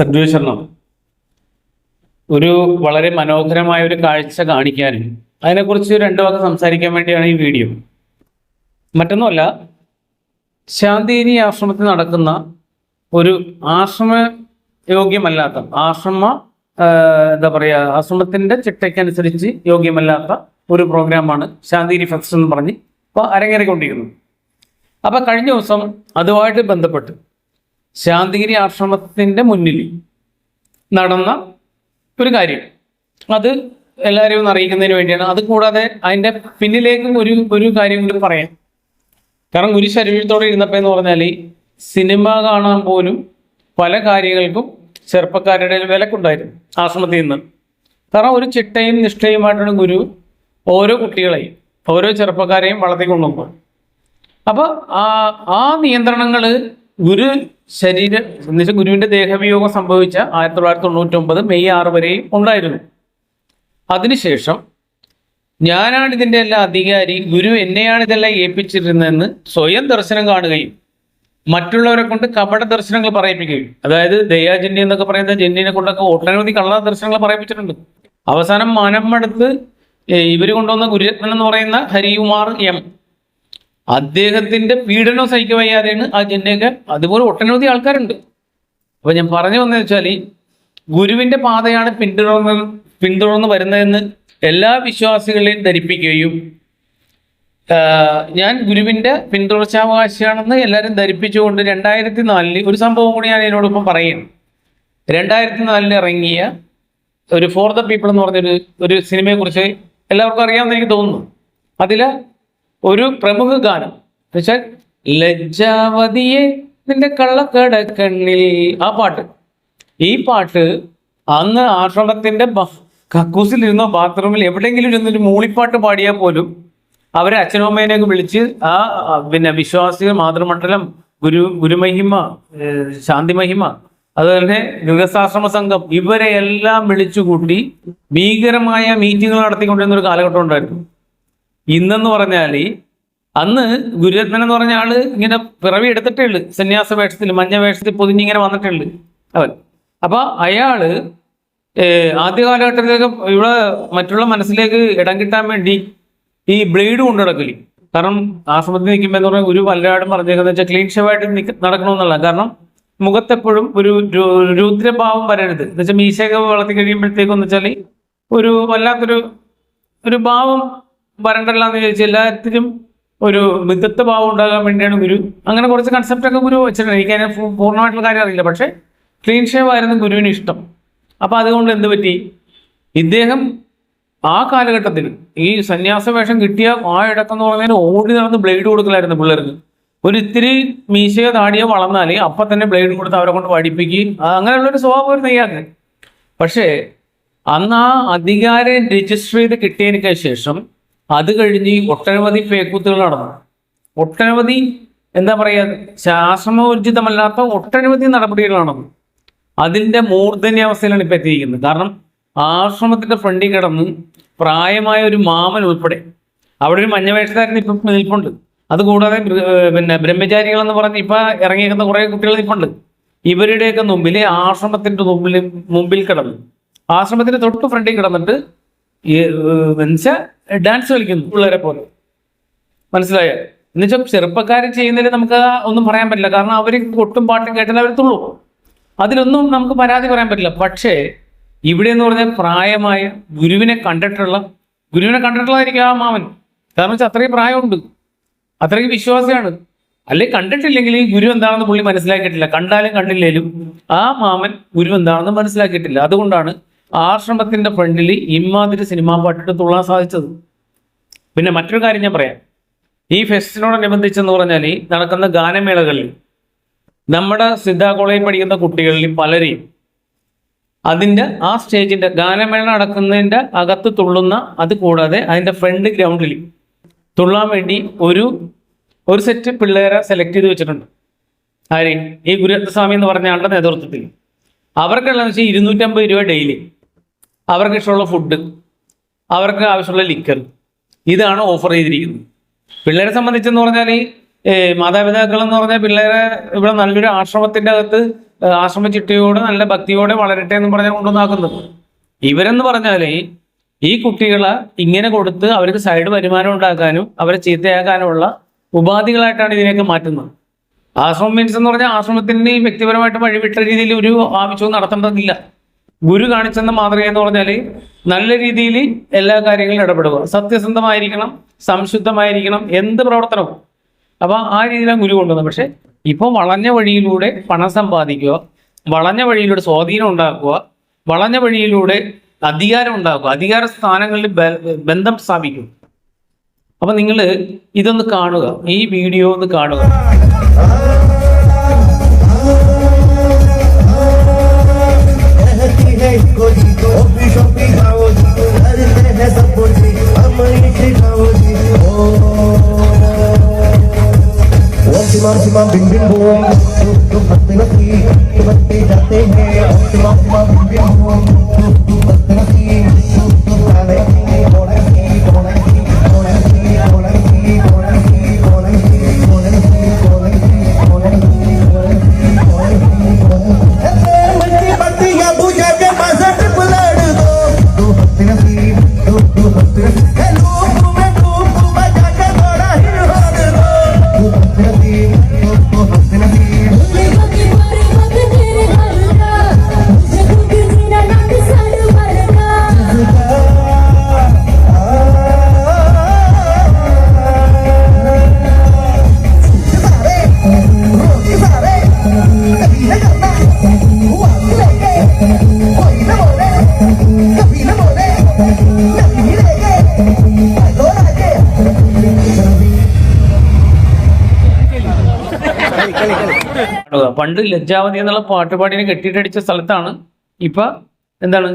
സദ്വേഷണം ഒരു വളരെ മനോഹരമായ ഒരു കാഴ്ച കാണിക്കാനും അതിനെക്കുറിച്ച് രണ്ടു വാക്ക് സംസാരിക്കാൻ വേണ്ടിയാണ് ഈ വീഡിയോ. മറ്റൊന്നുമല്ല ശാന്തിനി ആശ്രമത്തിൽ നടക്കുന്ന ഒരു ആശ്രമ യോഗ്യമല്ലാത്ത ആശ്രമ എന്താ പറയുക ആശ്രമത്തിന്റെ ചിട്ടയ്ക്കനുസരിച്ച് യോഗ്യമല്ലാത്ത ഒരു പ്രോഗ്രാമാണ് ശാന്തിനി ഫെസ്റ്റ് എന്ന് പറഞ്ഞ് ഇപ്പോൾ അരങ്ങേറിക്കൊണ്ടിരിക്കുന്നത് അപ്പോൾ കഴിഞ്ഞ ദിവസം അതുമായിട്ട് ബന്ധപ്പെട്ട് ശാന്തിഗിരി ആശ്രമത്തിന്റെ മുന്നിൽ നടന്ന ഒരു കാര്യം. അത് എല്ലാവരെയും അറിയിക്കുന്നതിന് വേണ്ടിയാണ്. അത് കൂടാതെ അതിന്റെ പിന്നിലേക്കും ഒരു ഒരു കാര്യം കൂടി പറയാം. കാരണം ഒരു ശരീരത്തോടെ ഇരുന്നപ്പോൾ എന്ന് പറഞ്ഞാൽ സിനിമ കാണാൻ പോലും പല കാര്യങ്ങൾക്കും ചെറുപ്പക്കാരുടെ വിലക്കുണ്ടായിരുന്നു ആശ്രമത്തിൽ നിന്ന്. കാരണം ഒരു ചിട്ടയും നിഷ്ഠയുമായിട്ടാണ് ഗുരു ഓരോ കുട്ടികളെയും ഓരോ ചെറുപ്പക്കാരെയും വളർത്തിക്കൊണ്ടുപോകും അപ്പോൾ ആ ആ നിയന്ത്രണങ്ങൾ ഗുരു ശരീര എന്നുവെച്ചാൽ ഗുരുവിന്റെ ദേഹവിയോഗം സംഭവിച്ച ആയിരത്തി തൊള്ളായിരത്തി തൊണ്ണൂറ്റി ഒമ്പത് മെയ് ആറ് വരെയും ഉണ്ടായിരുന്നു. അതിനുശേഷം ഞാനാണ് ഇതിന്റെ എല്ലാം അധികാരി ഗുരു എന്നെയാണ് ഇതെല്ലാം ഏൽപ്പിച്ചിരുന്നതെന്ന് സ്വയം ദർശനം കാണുകയും മറ്റുള്ളവരെ കൊണ്ട് കപട ദർശനങ്ങൾ പറയിപ്പിക്കുകയും അതായത് ദയാജന്യ എന്നൊക്കെ പറയുന്ന ജന്യനെ കൊണ്ടൊക്കെ ഒട്ടനവധി കള്ള ദർശനങ്ങൾ പറയിപ്പിച്ചിട്ടുണ്ട്. അവസാനം മനമെടുത്ത് ഇവർ കൊണ്ടുവന്ന ഗുരുരത്നൻ എന്ന് പറയുന്ന ഹരികുമാർ എം. അദ്ദേഹത്തിന്റെ പീഡനം സഹിക്കാൻ വയ്യാതെയാണ് ആ ജന്മയൊക്കെ അതുപോലെ ഒട്ടനവധി ആൾക്കാരുണ്ട്. അപ്പൊ ഞാൻ പറഞ്ഞു വന്നതെന്ന് വെച്ചാൽ ഗുരുവിന്റെ പാതയാണ് പിന്തുടർന്ന് പിന്തുടർന്ന് വരുന്നതെന്ന് എല്ലാ വിശ്വാസികളെയും ധരിപ്പിക്കുകയും ഞാൻ ഗുരുവിന്റെ പിന്തുടർച്ചാവകാശിയാണെന്ന് എല്ലാവരും ധരിപ്പിച്ചുകൊണ്ട് രണ്ടായിരത്തി നാലിൽ ഒരു സംഭവം കൂടി ഞാൻ ഇതിനോടൊപ്പം പറയുന്നു രണ്ടായിരത്തി നാലിൽ ഇറങ്ങിയ ഒരു ഫോർ ദ പീപ്പിൾ എന്ന് പറഞ്ഞൊരു ഒരു സിനിമയെ കുറിച്ച് എല്ലാവർക്കും അറിയാമെന്ന് എനിക്ക് തോന്നുന്നു. അതിൽ ഒരു പ്രമുഖ ഗാനം. എന്നുവെച്ചാൽ ലജ്ജാവതിയെ നിന്റെ കള്ളക്കടക്കണ്ണിൽ. ആ പാട്ട്. ഈ പാട്ട് അന്ന് ആശ്രമത്തിന്റെ കക്കൂസിലിരുന്നോ ബാത്റൂമിൽ എവിടെയെങ്കിലും ഇരുന്നൊരു മൂളിപ്പാട്ട് പാടിയാൽ പോലും അവരെ അച്ഛനും അമ്മേനെയൊക്കെ വിളിച്ച് ആ പിന്നെ വിശ്വാസികൾ മാതൃമണ്ഡലം ഗുരു ഗുരുമഹിമ ശാന്തിമഹിമ അതുപോലെ ഗൃഹസ്ഥാശ്രമ സംഘം ഇവരെ എല്ലാം വിളിച്ചുകൂട്ടി ഭീകരമായ മീറ്റിങ്ങുകൾ നടത്തിക്കൊണ്ടിരുന്ന ഒരു കാലഘട്ടം ഉണ്ടായിരുന്നു. ഇന്നെന്ന് പറഞ്ഞാൽ അന്ന് ഗുരുരത്നൻ എന്ന് പറഞ്ഞ ആൾ ഇങ്ങനെ പിറവി എടുത്തിട്ടേ ഉള്ളു. സന്യാസ വേഷത്തിൽ മഞ്ഞ വേഷത്തിൽ പൊതിഞ്ഞിങ്ങനെ വന്നിട്ടുണ്ട് അവൻ. അപ്പൊ അയാൾ ആദ്യ കാലഘട്ടത്തിലേക്ക് ഇവിടെ മറ്റുള്ള മനസ്സിലേക്ക് ഇടം കിട്ടാൻ വേണ്ടി ഈ ബ്ലേഡ് കൊണ്ടു നടക്കില്ലേ കാരണം ആശ്രമത്തിൽ നിൽക്കുമ്പോൾ എന്ന് പറഞ്ഞാൽ ഒരു വല്ലാടും പറഞ്ഞേക്കുന്നത് വെച്ചാൽ ക്ലീൻ ഷേവായിട്ട് നടക്കണമെന്നുള്ള കാരണം മുഖത്തെപ്പോഴും ഒരു രുദ്രഭാവം വരരുത്. എന്ന് വെച്ചാൽ മീശയൊക്കെ വളർത്തി കഴിയുമ്പോഴത്തേക്കും എന്ന് വെച്ചാൽ ഒരു വല്ലാത്തൊരു ഒരു ഭാവം വരണ്ടല്ല എന്ന് ചോദിച്ചാൽ എല്ലാത്തിനും ഒരു മിതത്വ ഭാവം ഉണ്ടാകാൻ വേണ്ടിയാണ് ഗുരു. അങ്ങനെ കുറച്ച് കൺസെപ്റ്റൊക്കെ ഗുരു വെച്ചിട്ടുണ്ട്. എനിക്ക് അതിനെ പൂർണമായിട്ടുള്ള കാര്യം അറിയില്ല. പക്ഷേ ക്ലീൻ ഷേവ് ആയിരുന്നു ഗുരുവിന് ഇഷ്ടം. അപ്പൊ അതുകൊണ്ട് എന്ത് പറ്റി? ഇദ്ദേഹം ആ കാലഘട്ടത്തിൽ ഈ സന്യാസ വേഷം കിട്ടിയ ആ ഇടക്കെന്ന് പറഞ്ഞാൽ ഓടി നടന്ന് ബ്ലേഡ് കൊടുക്കലായിരുന്നു പിള്ളേർക്ക്. ഒരു ഇത്തിരി മീശയോ താടിയോ വളർന്നാൽ അപ്പം തന്നെ ബ്ലേഡ് കൊടുത്ത് അവരെ കൊണ്ട് പഠിപ്പിക്കുകയും അങ്ങനെയുള്ള ഒരു സ്വഭാവം ഒരു നെയ്യാക്ക് പക്ഷേ അന്ന് ആ അധികാരം രജിസ്റ്റർ ചെയ്ത് കിട്ടിയതിനൊക്കെ ശേഷം അത് കഴിഞ്ഞ് ഒട്ടനവധി പേക്കൂത്തുകൾ നടന്നു. ഒട്ടനവധി എന്താ പറയുക ശാസ്ത്രമോർജിതമല്ലാത്ത ഒട്ടനവധി നടപടികൾ നടന്നു. അതിന്റെ മൂർധന്യാവസ്ഥയിലാണ് ഇപ്പൊ എത്തിയിരിക്കുന്നത്. കാരണം ആശ്രമത്തിന്റെ ഫ്രണ്ടിൽ കിടന്ന് പ്രായമായ ഒരു മാമൻ ഉൾപ്പെടെ അവിടെ ഒരു മഞ്ഞവേഷക്കാരൻ ഇപ്പം നിൽപ്പുണ്ട്. അതുകൂടാതെ കൂടാതെ പിന്നെ ബ്രഹ്മചാരികൾ എന്ന് പറഞ്ഞ് ഇപ്പൊ ഇറങ്ങിയിരിക്കുന്ന കുറേ കുട്ടികൾ നിൽപ്പുണ്ട്. ഇവരുടെയൊക്കെ മുമ്പിൽ ആശ്രമത്തിന്റെ മുമ്പിൽ മുമ്പിൽ കിടന്നു ആശ്രമത്തിന്റെ തൊട്ട് ഫ്രണ്ടിൽ കിടന്നിട്ട് ഈ ഡാൻസ് കളിക്കുന്നു. പിള്ളേരെ പോലെ. മനസ്സിലായോ? എന്നുവെച്ചാൽ ചെറുപ്പക്കാരെ ചെയ്യുന്നതിൽ നമുക്ക് ഒന്നും പറയാൻ പറ്റില്ല. കാരണം അവർ കൊട്ടും പാട്ടും കേട്ടാൽ അവർ അതിലൊന്നും നമുക്ക് പരാതി പറയാൻ പറ്റില്ല. പക്ഷേ ഇവിടെ എന്ന് പറഞ്ഞാൽ പ്രായമായ ഗുരുവിനെ കണ്ടിട്ടുള്ള ഗുരുവിനെ കണ്ടിട്ടുള്ളതായിരിക്കും ആ മാമൻ. കാരണം വെച്ചാൽ അത്രയും പ്രായമുണ്ട്. അത്രയും വിശ്വാസമാണ് അല്ലെ കണ്ടിട്ടില്ലെങ്കിൽ ഈ ഗുരു എന്താണെന്ന് പുള്ളി മനസ്സിലാക്കിയിട്ടില്ല. കണ്ടാലും കണ്ടില്ലേലും ആ മാമൻ ഗുരു എന്താണെന്ന് മനസ്സിലാക്കിയിട്ടില്ല. അതുകൊണ്ടാണ് ആശ്രമത്തിന്റെ ഫ്രണ്ടിൽ ഇമ്മാതിരി സിനിമാ പാട്ടിട്ട് തുള്ളാൻ സാധിച്ചത്. പിന്നെ മറ്റൊരു കാര്യം ഞാൻ പറയാം. ഈ ഫെസ്റ്റിനോടനുബന്ധിച്ചെന്ന് പറഞ്ഞാൽ നടക്കുന്ന ഗാനമേളകളിൽ നമ്മുടെ സിദ്ധ കോളേജിൽ പഠിക്കുന്ന കുട്ടികളിൽ പലരെയും അതിന്റെ ആ സ്റ്റേജിന്റെ ഗാനമേള നടക്കുന്നതിന്റെ അകത്ത് തുള്ളുന്ന അത് കൂടാതെ അതിന്റെ ഫ്രണ്ട് ഗ്രൗണ്ടിൽ തുള്ളാൻ വേണ്ടി ഒരു ഒരു സെറ്റ് പിള്ളേരെ സെലക്ട് ചെയ്ത് വെച്ചിട്ടുണ്ട്. ആര്? ഈ ഗുരുരത്നസ്വാമി എന്ന് പറഞ്ഞ ആളുടെ നേതൃത്വത്തിൽ. അവർക്കുള്ള വെച്ചാൽ ഇരുന്നൂറ്റമ്പത് രൂപ ഡെയിലി. അവർക്ക് ഇഷ്ടമുള്ള ഫുഡ് അവർക്ക് ആവശ്യമുള്ള ലിക്കർ ഇതാണ് ഓഫർ ചെയ്തിരിക്കുന്നത്. പിള്ളേരെ സംബന്ധിച്ചെന്ന് പറഞ്ഞാൽ മാതാപിതാക്കൾ എന്ന് പറഞ്ഞാൽ പിള്ളേരെ ഇവിടെ നല്ലൊരു ആശ്രമത്തിന്റെ അകത്ത് ആശ്രമ ചിട്ടയോടെ നല്ല ഭക്തിയോടെ വളരട്ടെ എന്ന് പറഞ്ഞാൽ കൊണ്ടുവന്നാക്കുന്നത്. ഇവരെന്ന് പറഞ്ഞാൽ ഈ കുട്ടികളെ ഇങ്ങനെ കൊടുത്ത് അവർക്ക് സൈഡ് വരുമാനം ഉണ്ടാക്കാനും അവരെ ചീത്തയാക്കാനുമുള്ള ഉപാധികളായിട്ടാണ് ഇതിനെയൊക്കെ മാറ്റുന്നത്. ആശ്രമം മീൻസ് എന്ന് പറഞ്ഞാൽ ആശ്രമത്തിന് വ്യക്തിപരമായിട്ട് വഴിവിട്ട രീതിയിൽ ഒരു ആവശ്യവും നടത്തേണ്ടതില്ല. ഗുരു കാണിച്ചെന്ന മാതൃക എന്ന് പറഞ്ഞാൽ നല്ല രീതിയിൽ എല്ലാ കാര്യങ്ങളിലും ഇടപെടുക. സത്യസന്ധമായിരിക്കണം സംശുദ്ധമായിരിക്കണം എന്ത് പ്രവർത്തനവും. അപ്പൊ ആ രീതിയിലാണ് ഗുരു കൊണ്ടുവന്നത്. പക്ഷെ ഇപ്പോൾ വളഞ്ഞ വഴിയിലൂടെ പണം സമ്പാദിക്കുക വളഞ്ഞ വഴിയിലൂടെ സ്വാധീനം ഉണ്ടാക്കുക വളഞ്ഞ വഴിയിലൂടെ അധികാരം ഉണ്ടാക്കുക അധികാര സ്ഥാനങ്ങളിൽ ബന്ധം സ്ഥാപിക്കും. അപ്പൊ നിങ്ങൾ ഇതൊന്ന് കാണുക ഈ വീഡിയോ ഒന്ന് കാണുക. good. പണ്ട് ലജ്ജാവതി എന്നുള്ള പാട്ടുപാടിനെ കെട്ടിയിട്ടടിച്ച സ്ഥലത്താണ് ഇപ്പൊ എന്താണ്?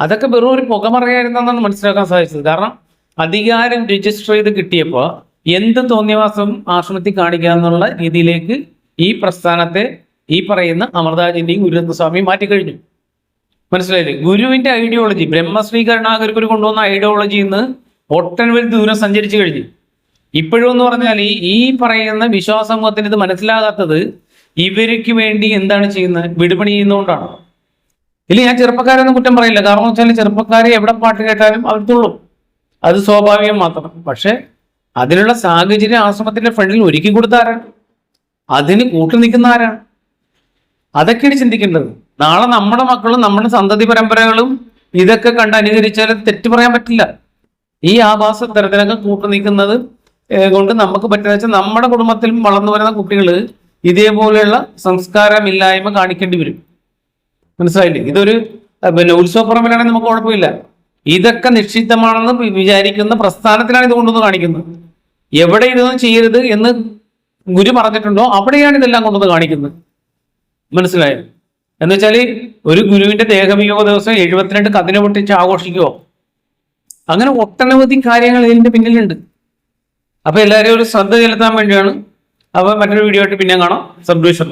അതൊക്കെ വെറും ഒരു പുകമറയായിരുന്നെന്നാണ് മനസ്സിലാക്കാൻ സാധിച്ചത്. കാരണം അധികാരം രജിസ്റ്റർ ചെയ്ത് കിട്ടിയപ്പോൾ എന്ത് തോന്നിയവാസം ആശ്രമത്തിൽ കാണിക്കുക എന്നുള്ള രീതിയിലേക്ക് ഈ പ്രസ്ഥാനത്തെ ഈ പറയുന്ന അമൃതാജിന്റെയും ഗുരുരത്നസ്വാമിയും മാറ്റിക്കഴിഞ്ഞു. മനസ്സിലായില്ലേ? ഗുരുവിന്റെ ഐഡിയോളജി ബ്രഹ്മശ്രീ കരുണാകർക്ക് കൊണ്ടുവന്ന ഐഡിയോളജി ഇന്ന് ഒട്ടനവധി ദൂരം സഞ്ചരിച്ചു കഴിഞ്ഞു. ഇപ്പോഴും എന്ന് പറഞ്ഞാൽ ഈ പറയുന്ന വിശ്വാസമൂഹത്തിന് ഇത് മനസ്സിലാകാത്തത് ഇവർക്ക് വേണ്ടി എന്താണ് ചെയ്യുന്നത്? വിടുപണി ചെയ്യുന്നതുകൊണ്ടാണ്? ഇല്ല ഞാൻ ചെറുപ്പക്കാരൊന്നും കുറ്റം പറയില്ല. കാരണം വെച്ചാൽ ചെറുപ്പക്കാരെ എവിടെ പാട്ട് കേട്ടാലും അവർ തുള്ളും. അത് സ്വാഭാവികം മാത്രം. പക്ഷെ അതിനുള്ള സാഹചര്യം ആശ്രമത്തിന്റെ ഫ്രണ്ടിൽ ഒരുക്കി കൊടുത്ത ആരാണ് അതിന് കൂട്ടു നിൽക്കുന്ന ആരാണ്? അതൊക്കെയാണ് ചിന്തിക്കേണ്ടത്. നാളെ നമ്മുടെ മക്കളും നമ്മുടെ സന്തതി പരമ്പരകളും ഇതൊക്കെ കണ്ട് അനുകരിച്ചാൽ തെറ്റ് പറയാൻ പറ്റില്ല. ഈ ആവാസ തരത്തിലൊക്കെ കൂട്ടു നിൽക്കുന്നത് കൊണ്ട് നമുക്ക് പറ്റുന്ന വെച്ചാൽ നമ്മുടെ കുടുംബത്തിൽ വളർന്നു വരുന്ന കുട്ടികൾ ഇതേപോലെയുള്ള സംസ്കാരമില്ലായ്മ കാണിക്കേണ്ടി വരും. മനസ്സിലായില്ലേ? ഇതൊരു പിന്നെ ഉത്സവപ്പുറമ്പിലാണെങ്കിൽ നമുക്ക് കുഴപ്പമില്ല. ഇതൊക്കെ നിക്ഷിപ്തമാണെന്ന് വിചാരിക്കുന്ന പ്രസ്ഥാനത്തിലാണ് ഇത് കൊണ്ടുവന്ന് കാണിക്കുന്നത്. എവിടെ ഇതൊന്നും ചെയ്യരുത് എന്ന് ഗുരു പറഞ്ഞിട്ടുണ്ടോ അവിടെയാണ് ഇതെല്ലാം കൊണ്ടുവന്ന് കാണിക്കുന്നത്. മനസ്സിലായോ? എന്ന് വെച്ചാൽ ഒരു ഗുരുവിന്റെ ദേഹവിയോഗ ദിവസം എഴുപത്തിരണ്ട് കതിന പൊട്ടിച്ച് ആഘോഷിക്കുവോ? അങ്ങനെ ഒട്ടനവധി കാര്യങ്ങൾ ഇതിന്റെ പിന്നിലുണ്ട്. അപ്പൊ എല്ലാവരും ഒരു ശ്രദ്ധ ചെലുത്താൻ വേണ്ടിയാണ് അപ്പൊ മറ്റൊരു വീഡിയോ ആയിട്ട് പിന്നെ കാണാം. സബ്ഡ്യൂഷൻ